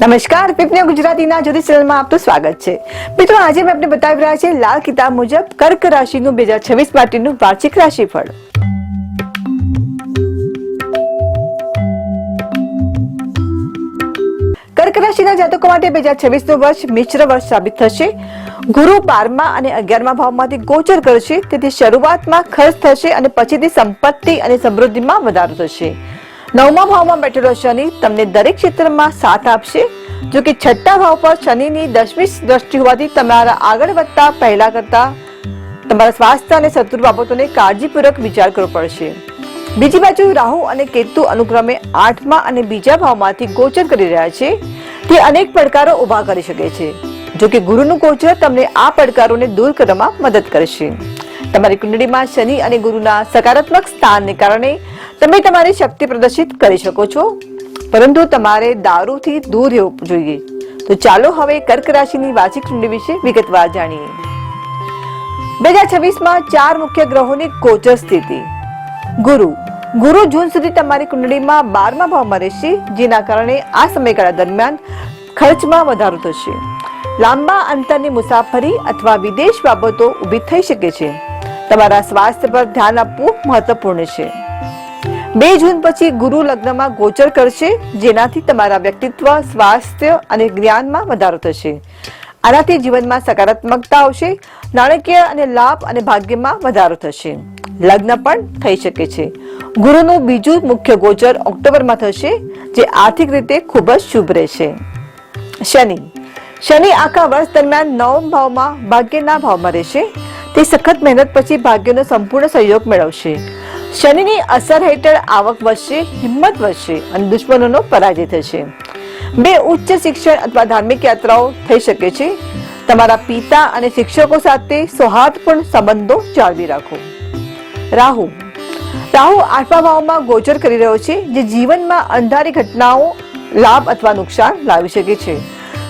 નમસ્કાર પીપને ગુજરાતીના જ્યોતિષ ચેનલમાં આપનું સ્વાગત છે. મિત્રો, આજે મેં આપને બતાવી રહ્યા છે લાલ કિતાબ મુજબ કર્ક રાશિનું બે હજાર છવ્વીસ માટેનું વાર્ષિક રાશિફળ. કર્ક રાશિના જાતકો માટે બે હજાર છવ્વીસનું વર્ષ મિશ્ર વર્ષ સાબિત થશે. ગુરુ બારમા અને અગિયારમા ભાવમાંથી ગોચર કરશે, તેથી શરૂઆતમાં ખર્ચ થશે અને પછીથી સંપત્તિ અને સમૃદ્ધિમાં વધારો થશે. નવમા ભાવમાં બેઠેલો શનિ તમને દરેક ક્ષેત્રમાં સાથ આપશે. જો કે છઠ્ઠા ભાવ પર શનિની દસમી દ્રષ્ટિ હોવાથી તમારા આગળ વધતા પહેલા કરતા તમારા સ્વાસ્થ્ય અને શત્રુ બાબતોને કાળજીપૂર્વક વિચાર કરવો પડશે. બીજી બાજુ રાહુ અને કેતુ અનુક્રમે આઠમા અને બીજા ભાવમાંથી ગોચર કરી રહ્યા છે. તે અનેક પડકારો ઊભા કરી શકે છે. જો કે ગુરુનું ગોચર તમને આ પડકારોને દૂર કરવામાં મદદ કરશે. તમારી કુંડળીમાં શનિ અને ગુરુના સકારાત્મક સ્થાનને કારણે તમે તમારી શક્તિ પ્રદર્શિત કરી શકો છો. પરંતુ તમારે દારૂથી દૂર રહેવું જોઈએ. તો ચાલો હવે કર્ક રાશિની વાર્ષિક કુંડળી વિશે વિગતવાર જાણીએ. બે હજાર છવ્વીસમાં ચાર મુખ્ય ગ્રહોની ગોચર સ્થિતિ. ગુરુ. ગુરુ જૂન સુધી તમારી કુંડળીમાં બારમા ભાવમાં રહેશે, જેના કારણે આ સમયગાળા દરમિયાન ખર્ચમાં વધારો થશે. લાંબા અંતરની મુસાફરી અથવા વિદેશ બાબતો ઊભી થઈ શકે છે. તમારા સ્વાસ્થ્ય પર ધ્યાન આપવું મહત્વપૂર્ણ છે. બે જૂન પછી ગુરુ લગ્નમાં ગોચર કરશે, જેનાથી તમારા વ્યક્તિત્વ, સ્વાસ્થ્ય અને જ્ઞાનમાં વધારો થશે. આનાથી જીવનમાં સકારાત્મકતા આવશે, નાણાકીય અને લાભ અને ભાગ્યમાં વધારો થશે. લગ્ન પણ થઈ શકે છે. ગુરુનું બીજું મુખ્ય ગોચર ઓક્ટોબરમાં થશે, જે આર્થિક રીતે ખૂબ જ શુભ રહેશે. શનિ. શનિ આખા વર્ષ દરમિયાન નવમ ભાવમાં ભાગ્યના ભાવમાં રહેશે. તે સખત મહેનત પછી ભાગ્યનો સંપૂર્ણ સહયોગ મેળવશે. શનિની અસર હેઠળ આવક વધશે, હિંમત વધશે અને દુશ્મનોનો પરાજય થશે. બે ઉચ્ચ શિક્ષણ અથવા ધાર્મિક યાત્રાઓ થઈ શકે છે. તમારા પિતા અને શિક્ષકો સાથે સૌહાર્દપૂર્ણ સંબંધો જાળવી રાખો. રાહુ. રાહુ આઠમા ભાવમાં ગોચર કરી રહ્યો છે, જે જીવનમાં અંધારી ઘટનાઓ, લાભ અથવા નુકસાન લાવી શકે છે.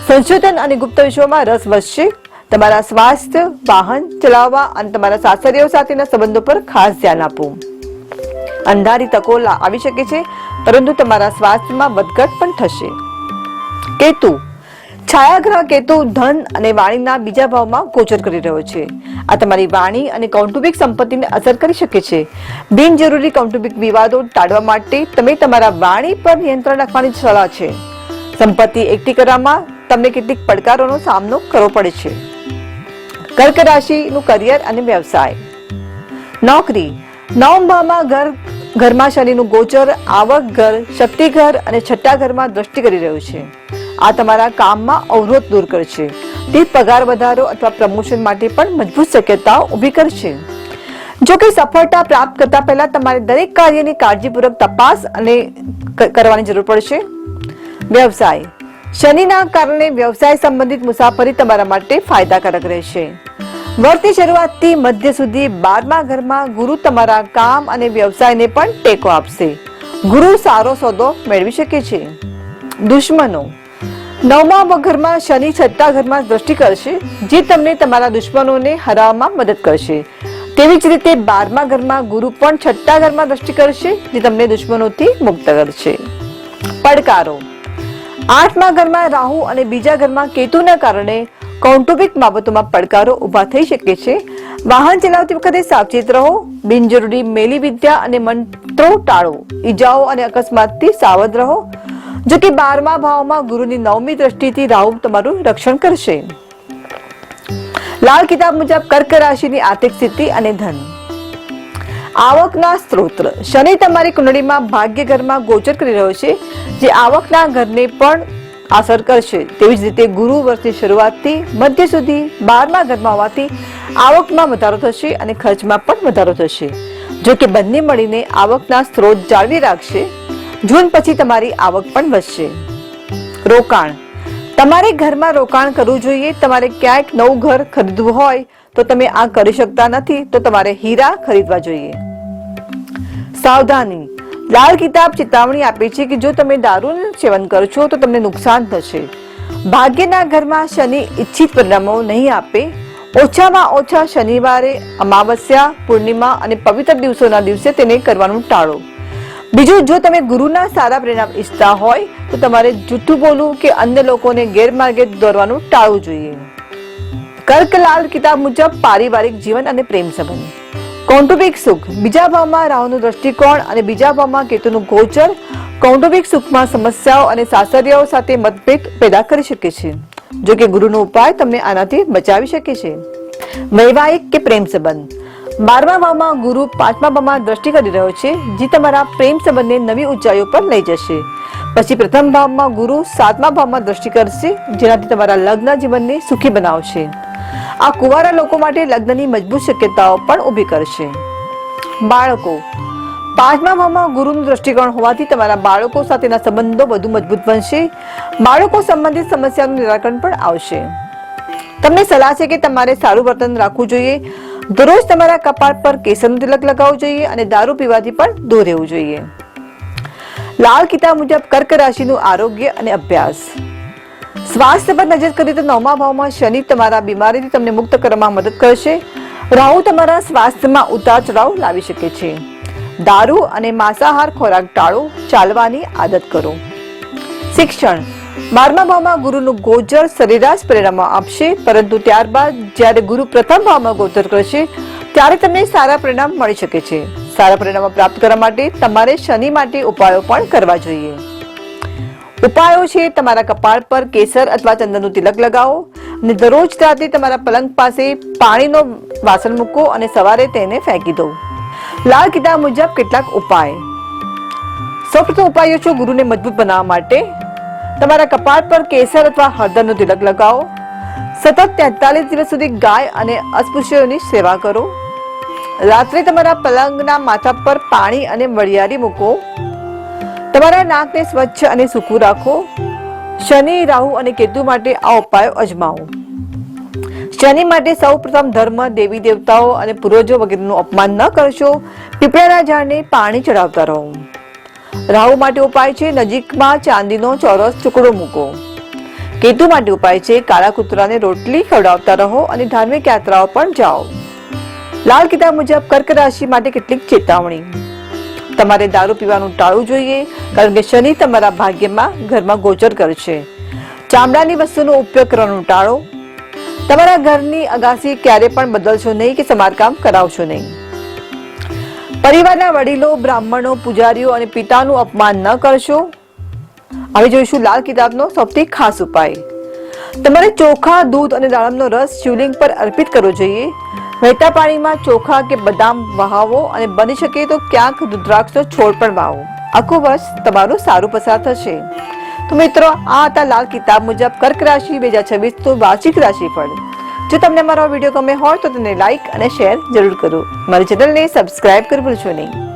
સંશોધન અને ગુપ્ત વિશ્વમાં રસ વધશે. તમારા સ્વાસ્થ્ય, વાહન ચલાવવા અને તમારા સાસરીઓ સાથેના સંબંધો પર ખાસ ધ્યાન આપો. અંધારી તકો આવી શકે છે, પરંતુ તમારા સ્વાસ્થ્યમાં વધઘટ પણ થશે. કેતુ, છાયાગ્રહ કેતુ ધન અને વાણીના બીજા ભાવમાં ગોચર કરી રહ્યો છે. આ તમારી વાણી અને કૌટુંબિક સંપત્તિને અસર કરી શકે છે. બિનજરૂરી કૌટુંબિક વિવાદો ટાળવા માટે તમે તમારા વાણી પર નિયંત્રણ રાખવાની સલાહ છે. સંપત્તિ એકઠી કરવામાં તમને કેટલીક પડકારોનો સામનો કરવો પડે છે. કર્ક રાશિનું કરિયર અને વ્યવસાય. નોકરી નવમ ભાવમાં ઘર ઘરમાં શનિનું ગોચર, આવક ઘર, શક્તિ ઘર અને છઠ્ઠા ઘરમાં દ્રષ્ટિ કરી રહ્યું છે. આ તમારા કામમાં અવરોધ દૂર કરશે. તે પગાર વધારો અથવા પ્રમોશન માટે પણ મજબૂત શક્યતાઓ ઊભી કરશે. જો કે સફળતા પ્રાપ્ત કરતા પહેલા તમારે દરેક કાર્યની કાળજીપૂર્વક તપાસ અને કરવાની જરૂર પડશે. વ્યવસાય. શનિના કારણે વ્યવસાય સંબંધિત મુસાફરી તમારા માટે ફાયદાકારક રહેશે. વર્ષની શરૂઆતથી મધ્ય સુધી બારમા ઘરમાં ગુરુ તમારા કામ અને વ્યવસાયને પણ ટેકો આપશે. ગુરુ સારો સોદો મેળવી શકે છે. દુશ્મનો. નવમા ઘરમાં શનિ છઠ્ઠા ઘરમાં દ્રષ્ટિ કરશે, જે તમને તમારા દુશ્મનોને હરાવવામાં મદદ કરશે. તેવી જ રીતે બારમા ઘરમાં ગુરુ પણ છઠ્ઠા ઘરમાં દ્રષ્ટિ કરશે, જે તમને દુશ્મનોથી મુક્ત કરશે. પડકારો. આઠમા ઘરમાં રાહુ અને બીજા ઘરમાં કેતુના કારણે કૌટુંબિક બાબતોમાં પડકારો ઊભા થઈ શકે છે. વાહન ચલાવતી વખતે સાવચેત રહો. બિનજરૂરી મેલી વિદ્યા અને મંત્રો ટાળો. ઈજાઓ અને અકસ્માતથી સાવધ રહો. જો કે બારમા ભાવમાં ગુરુની નવમી દ્રષ્ટિથી રાહુ તમારું રક્ષણ કરશે. લાલ કિતાબ મુજબ કર્ક રાશિની આર્થિક સ્થિતિ અને ધન. આવકના સ્ત્રોત. શનિ તમારી કુંડળીમાં ભાગ્ય ઘરમાં ગોચર કરી રહ્યો છે. જે આવકના ઘરને પણ અસર કરશે તેવી જ રીતે ગુરુ વર્ષની શરૂઆતથી મધ્ય સુધી બારમા ઘરમાં હોવાથી આવકમાં વધારો થશે અને ખર્ચમાં પણ વધારો થશે. જો કે બંને મળીને આવકના સ્ત્રોત જાળવી રાખશે. જૂન પછી તમારી આવક પણ વધશે. રોકાણ. તમારે ઘરમાં રોકાણ કરવું જોઈએ. તમારે ક્યાંક નવું ઘર ખરીદવું હોય તો તમે આ કરી શકતા નથી. તો તમારે હીરા ખરીદવા જોઈએ. સાવધાની. લાલ કિતાબ ચેતવણી આપે છે કે જો તમે દારૂનું સેવન કરો છો તો તમને નુકસાન થશે. ભાગ્યના ઘરમાં શનિ ઈચ્છિત પરિણામો નહીં આપે. ઓછામાં ઓછા શનિવારે અમાવસ્યા, પૂર્ણિમા અને પવિત્ર દિવસોના દિવસે તેને કરવાનું ટાળો. બીજું, જો તમે ગુરુના સારા પરિણામ ઈચ્છતા હોય તો તમારે જૂઠું બોલવું કે અન્ય લોકોને ગેરમાર્ગે દોરવાનું ટાળવું જોઈએ. કર્ક લાલ કિતાબ મુજબ પારિવારિક જીવન અને પ્રેમ સંબંધ. કૌટુંબિક સુખ. બીજા ભાવમાં રાહુનો દ્રષ્ટિકોણ અને બીજા ભાવમાં કેતુનું ગોચર. કૌટુંબિક સુખમાં સમસ્યાઓ અને સાસરિયાઓ સાથે મતભેદ પેદા કરી શકે છે. જો કે ગુરુનો ઉપાય તમને આનાથી બચાવી શકે છે. વૈવાહિક કે પ્રેમ સંબંધ. બારમા ભાવમાં ગુરુ પાંચમા ભાવમાં દ્રષ્ટિ કરી રહ્યો છે, જે તમારા પ્રેમ સંબંધને નવી ઊંચાઈઓ પર લઈ જશે. પછી પ્રથમ ભાવમાં ગુરુ સાતમા ભાવમાં દ્રષ્ટિ કરશે, જેનાથી તમારા લગ્ન જીવનને સુખી બનાવશે. આ કુંવારા લોકો માટે લગ્નની મજબૂત શક્યતાઓ પણ ઊભી કરશે. બાળકો, પાંચમા ભાવમાં ગુરુનું દ્રષ્ટિકોણ હોવાથી તમારા બાળકો સાથેના સંબંધો વધુ મજબૂત બનશે. બાળકો સંબંધિત સમસ્યાનું નિરાકરણ પણ આવશે. તમને સલાહ છે કે તમારે સારું વર્તન રાખવું જોઈએ. દરરોજ તમારા કપાળ પર કેસરનું તિલક લગાવવું જોઈએ અને દારૂ પીવાથી પણ દૂર રહેવું જોઈએ. લાલ કિતાબ મુજબ કર્ક રાશિનું આરોગ્ય અને અભ્યાસ. સ્વાસ્થ્ય પર નજર કરીએ તો નવમા ભાવમાં શનિ તમારા બીમારીથી તમને મુક્ત કરવામાં મદદ કરશે. રાહુ તમારા સ્વાસ્થ્યમાં ઉતાર ચઢાવ લાવી શકે છે. દારૂ અને માંસાહાર ખોરાક ટાળો, ચાલવાની આદત કરો. શિક્ષણ. બારમા ભાવમાં ગુરુનું ગોચર સરેરાશ પરિણામો આપશે, પરંતુ ત્યારબાદ જ્યારે ગુરુ પ્રથમ ભાવમાં ગોચર કરશે, ત્યારે તમને સારા પરિણામ મળી શકે છે. સારા પરિણામો પ્રાપ્ત કરવા માટે તમારે શનિ માટે ઉપાયો પણ કરવા જોઈએ. ઉપાયો છે, તમારા કપાળ પર કેસર અથવા ચંદનનું તિલક લગાવો અને દરરોજ રાતે તમારા પલંગ પાસે પાણીનો વાસણ મૂકો અને સવારે તેને ફેંકી દો. લાલ કિતાબ મુજબ કેટલાક ઉપાય. સૌપ્રથમ ઉપાયો છે, ગુરુને મજબૂત બનાવવા માટે તમારા કપાળ પર કેસર અથવા હળદરનું તિલક લગાવો. સતત તેતાલીસ દિવસ સુધી ગાય અને અસ્પૃશ્યોની સેવા કરો. રાત્રે તમારા પલંગના માથા પર પાણી અને વરિયાળી મૂકો. તમારા નાકને સ્વચ્છ અને સૂકું રાખો. શનિ, રાહુ અને કેતુ માટે આ ઉપાયો અજમાવો. શનિ માટે સૌ પ્રથમ ધર્મ, દેવી દેવતાઓ અને પૂર્વજો વગેરેનું અપમાન ન કરશો. પીપળાના ઝાડને પાણી ચડાવતા રહો. રાહુ માટે ઉપાય છે નજીકમાં ચાંદીનો ચોરસ ટુકડો મૂકો. કેતુ માટે ઉપાય છે કાળા કૂતરાને રોટલી ખવડાવતા રહો અને ધાર્મિક યાત્રાઓ પણ જાઓ. લાલ કિતાબ મુજબ કર્ક રાશિ માટે કેટલીક ચેતવણી. તમારે દારૂ પીવાનું ટાળવું જોઈએ, કારણ કે શનિ તમારા ભાગ્યમાં ઘરમાં ગોચર કરશે. ચામડાની વસ્તુનો ઉપયોગ કરવાનું ટાળો. તમારા ઘરની અગાસી ક્યારે પણ બદલશો નહીં કે સમારકામ કરાવશો નહીં. પરિવારના વડીલો, બ્રાહ્મણો, પૂજારીઓ અને પિતાનું અપમાન ન કરશો. હવે જોઈશું લાલ કિતાબનો સૌથી ખાસ ઉપાય. તમારે ચોખા, દૂધ અને દાડમનો રસ શિવલિંગ પર અર્પિત કરવો જોઈએ. વહેતા પાણીમાં ચોખા કે બદામ વહાવો અને બની શકે તો ક્યાંક રુદ્રાક્ષનો છોડ પણ વાવો. આખું વર્ષ તમારું સારું પસાર થશે. તો મિત્રો, આ હતા લાલ કિતાબ મુજબ કર્ક રાશિ, બે હજાર છવ્વીસ તો વાર્ષિક રાશિ પણ જો તમને મારો વીડિયો ગમે હોય તો તેને લાઇક અને શેર જરૂર કરો. મારી ચેનલને સબસ્ક્રાઇબ કરવું ભૂલશો નહીં.